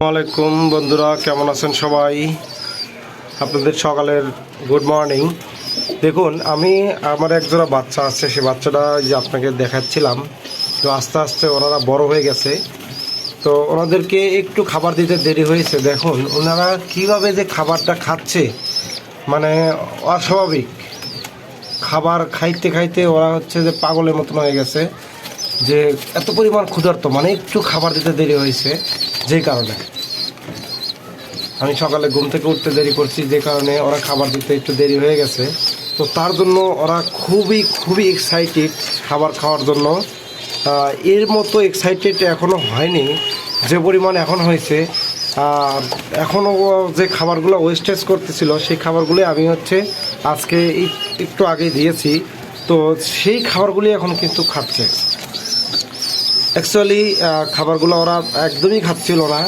আসসালামাইকুম বন্ধুরা, কেমন আছেন সবাই? আপনাদের সকালের গুড মর্নিং দেখুন, আমি আমার একজোড়া বাচ্চা আছে সেই বাচ্চাটা যে আপনাকে দেখাচ্ছিলাম। তো আস্তে আস্তে ওনারা বড় হয়ে গেছে। তো ওনাদেরকে একটু খাবার দিতে দেরি হয়েছে। দেখুন, ওনারা কীভাবে যে খাবারটা খাচ্ছে মানে অস্বাভাবিক। খাবার খাইতে খাইতে ওরা হচ্ছে যে পাগলের মতন হয়ে গেছে। যে এত পরিমাণ ক্ষুধার্ত মানে একটু খাবার দিতে দেরি হয়েছে, যে কারণে। আমি সকালে ঘুম থেকে উঠতে দেরি করছি, যে কারণে ওরা খাবার দিতে একটু দেরি হয়ে গেছে। তো তার জন্য ওরা খুবই খুবই এক্সাইটেড খাবার খাওয়ার জন্য। এর মতো এক্সাইটেড এখনও হয়নি, যে পরিমাণ এখন হয়েছে। আর এখনও যে খাবারগুলো ওয়েস্টেজ করতেছিল, সেই খাবারগুলি আমি হচ্ছে আজকে এক- একটু আগে দিয়েছি। তো সেই খাবারগুলি এখন কিন্তু খাচ্ছে। অ্যাকচুয়ালি খাবারগুলো ওরা একদমই খাচ্ছিল না।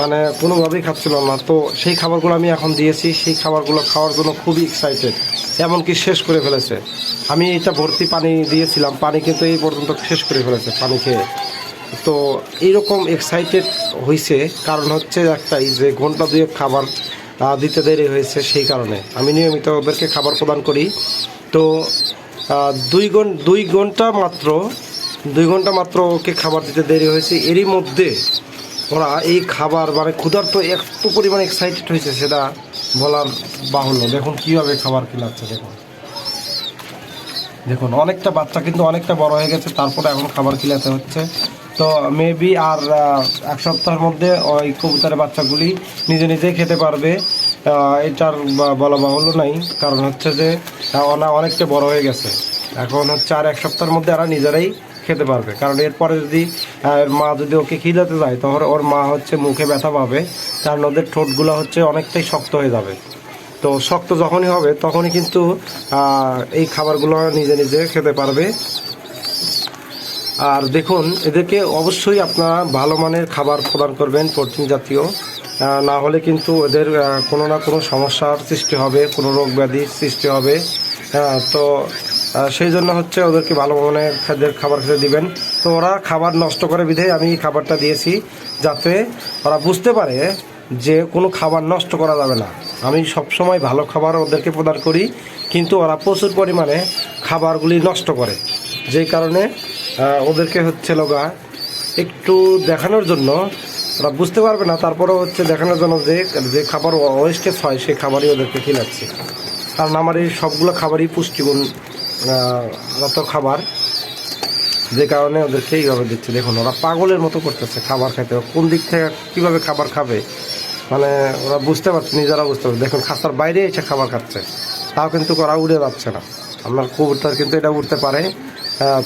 মানে কোনোভাবেই খাচ্ছিল না। তো সেই খাবারগুলো আমি এখন দিয়েছি। সেই খাবারগুলো খাওয়ার জন্য খুবই এক্সাইটেড এমনকি শেষ করে ফেলেছে। আমি এটা ভর্তি পানি দিয়েছিলাম। পানি কিন্তু এই পর্যন্ত শেষ করে ফেলেছে পানি খেয়ে। তো এইরকম এক্সাইটেড হয়েছে কারণ হচ্ছে একটাই যে ঘণ্টা দুয়েক খাবার দিতে দেরি হয়েছে সেই কারণে। আমি নিয়মিত ওদেরকে খাবার প্রদান করি। তো দুই ঘন দুই ঘণ্টা মাত্র দুই ঘণ্টা মাত্র ওকে খাবার দিতে দেরি হয়েছে। এরই মধ্যে ওরা এই খাবার মানে ক্ষুধার্ত এত পরিমাণ এক্সাইটেড হয়েছে সেটা বলার বাহুল্য। দেখুন কীভাবে খাবার খিলাচ্ছে, দেখুন। দেখুন, অনেকটা বাচ্চা কিন্তু অনেকটা বড় হয়ে গেছে, তারপরে এখন খাবার খিলাতে হচ্ছে। তো মেবি আর এক সপ্তাহের মধ্যে ওই কবুতরের বাচ্চাগুলি নিজে নিজেই খেতে পারবে। এটার বলা বাহুল্য নাই, কারণ হচ্ছে যে ওনা অনেকটা বড় হয়ে গেছে। এখন হচ্ছে আর এক সপ্তাহের মধ্যে এরা নিজেরাই খেতে পারবে। কারণ এরপরে যদি মা যদি ওকে খিলাতে যায় তখন ওর মা হচ্ছে মুখে ব্যথা পাবে কারণ ওদের ঠোঁটগুলো হচ্ছে অনেকটাই শক্ত হয়ে যাবে। তো শক্ত যখনই হবে তখনই কিন্তু এই খাবারগুলো নিজে নিজে খেতে পারবে। আর দেখুন এদেরকে অবশ্যই আপনারা ভালো মানের খাবার প্রদান করবেন প্রোটিন জাতীয়। না হলে কিন্তু এদের কোনো না কোনো সমস্যার সৃষ্টি হবে কোনো রোগ ব্যাধির সৃষ্টি হবে। হ্যাঁ, তো সেই জন্য হচ্ছে ওদেরকে ভালো মানের খাদ্যের খাবার খেতে দিবেন। তো ওরা খাবার নষ্ট করে বিধে আমি খাবারটা দিয়েছি যাতে ওরা বুঝতে পারে যে কোনো খাবার নষ্ট করা যাবে না। আমি সবসময় ভালো খাবার ওদেরকে প্রদান করি, কিন্তু ওরা প্রচুর পরিমাণে খাবারগুলি নষ্ট করে। যেই কারণে ওদেরকে হচ্ছে লগা একটু দেখানোর জন্য ওরা বুঝতে পারবে না, তারপরেও হচ্ছে দেখানোর জন্য যে যে খাবার ওয়েস্টেজ হয় সেই খাবারই ওদেরকে খিলাচ্ছি। কারণ আমার এই সবগুলো খাবারই পুষ্টিগুণ। যত খাবার। যে কারণে ওদেরকে এইভাবে দিচ্ছে। দেখুন, ওরা পাগলের মতো করতেছে খাবার খেতে কোন দিক থেকে কীভাবে খাবার খাবে? মানে ওরা বুঝতে পারছে, নিজেরা বুঝতে পারছে। দেখুন খাঁচার বাইরে এসে খাবার খাচ্ছে। তাও কিন্তু ওরা উড়ে যাচ্ছে না। আপনার কবুতর কিন্তু এটা উঠতে পারে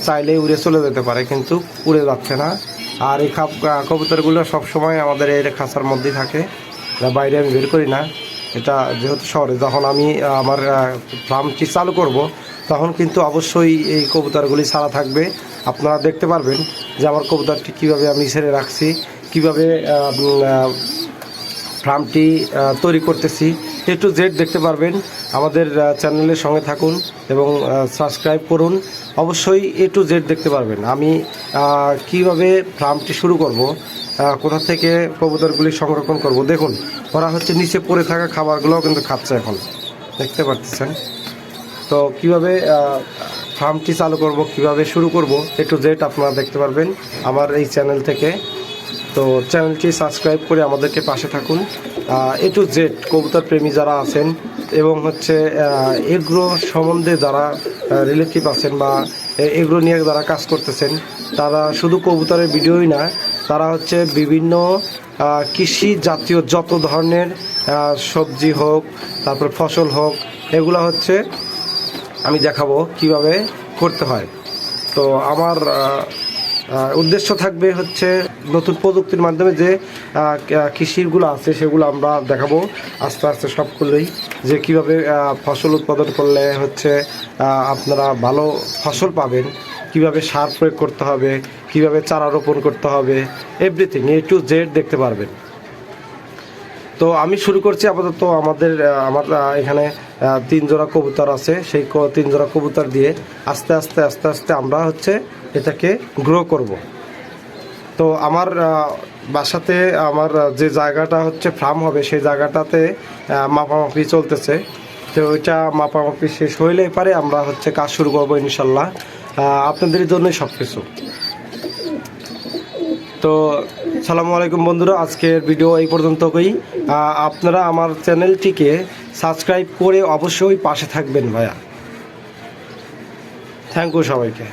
চাইলে উড়ে চলে যেতে পারে, কিন্তু উড়ে যাচ্ছে না। আর এই খাপ কবুতরগুলো সবসময় আমাদের এই খাঁচার মধ্যেই থাকে। এটা বাইরে আমি বের করি না। এটা যেহেতু শহরে, যখন আমি আমার ফার্মটি চালু করব তখন কিন্তু অবশ্যই এই কবুতরগুলি ছাড়া থাকবে। আপনারা দেখতে পারবেন যে আমার কবুতরটি কীভাবে আমি ছেড়ে রাখছি, কীভাবে ফার্মটি তৈরি করতেছি। এ টু জেড দেখতে পারবেন। আমাদের চ্যানেলের সঙ্গে থাকুন এবং সাবস্ক্রাইব করুন। অবশ্যই এ টু জেড দেখতে পারবেন। আমি কীভাবে ফার্মটি শুরু করব কোথা থেকে কবুতরগুলি সংরক্ষণ করব, দেখুন। ওরা হচ্ছে নিচে পড়ে থাকা খাবারগুলোও কিন্তু খাচ্ছে এখন। দেখতে পাচ্ছেন তো কীভাবে ফার্মটি চালু করব, কীভাবে শুরু করব, এ টু জেড আপনারা দেখতে পারবেন আমার এই চ্যানেল থেকে। তো চ্যানেলটি সাবস্ক্রাইব করে আমাদেরকে পাশে থাকুন। এ টু জেড কবুতর প্রেমী যারা আছেন এবং হচ্ছে এগ্রো সম্বন্ধে যারা রিলেটিভ আছেন বা এগ্রো নিয়ে যারা কাজ করতেছেন, তারা শুধু কবুতরের ভিডিওই না, তারা হচ্ছে বিভিন্ন কৃষি জাতীয় যত ধরনের সবজি হোক, তারপর ফসল হোক, এগুলো হচ্ছে আমি দেখাবো কীভাবে করতে হয়। তো আমার উদ্দেশ্য থাকবে হচ্ছে নতুন প্রযুক্তির মাধ্যমে যে কৃষিগুলো আছে সেগুলো আমরা দেখাবো। আস্তে আস্তে সবগুলোই যে কীভাবে ফসল উৎপাদন করলে হচ্ছে আপনারা ভালো ফসল পাবেন, কীভাবে সার প্রয়োগ করতে হবে, কীভাবে চারা রোপণ করতে হবে এভরিথিং এ টু জেড দেখতে পারবেন। তো আমি শুরু করছি আপাতত আমাদের আমার এখানে তিন জোড়া কবুতর আছে। সেই তিন জোড়া কবুতর দিয়ে আস্তে আস্তে আস্তে আস্তে আমরা হচ্ছে এটাকে গ্রো করব। তো আমার বাসাতে আমার যে জায়গাটা হচ্ছে ফার্ম হবে, সেই জায়গাটাতে মাপামাপি চলতেছে। তো ওইটা মাপামাপি শেষ হইলেই পারে আমরা হচ্ছে কাজ শুরু করব ইনশাল্লাহ। আপনাদের জন্যই সব কিছু তো, সালামু আলাইকুম বন্ধুরা, আজকের ভিডিও এই পর্যন্তই আপনারা আমার চ্যানেলটিকে সাবস্ক্রাইব করে অবশ্যই পাশে থাকবেন ভাইয়া। থ্যাংক ইউ সবাইকে।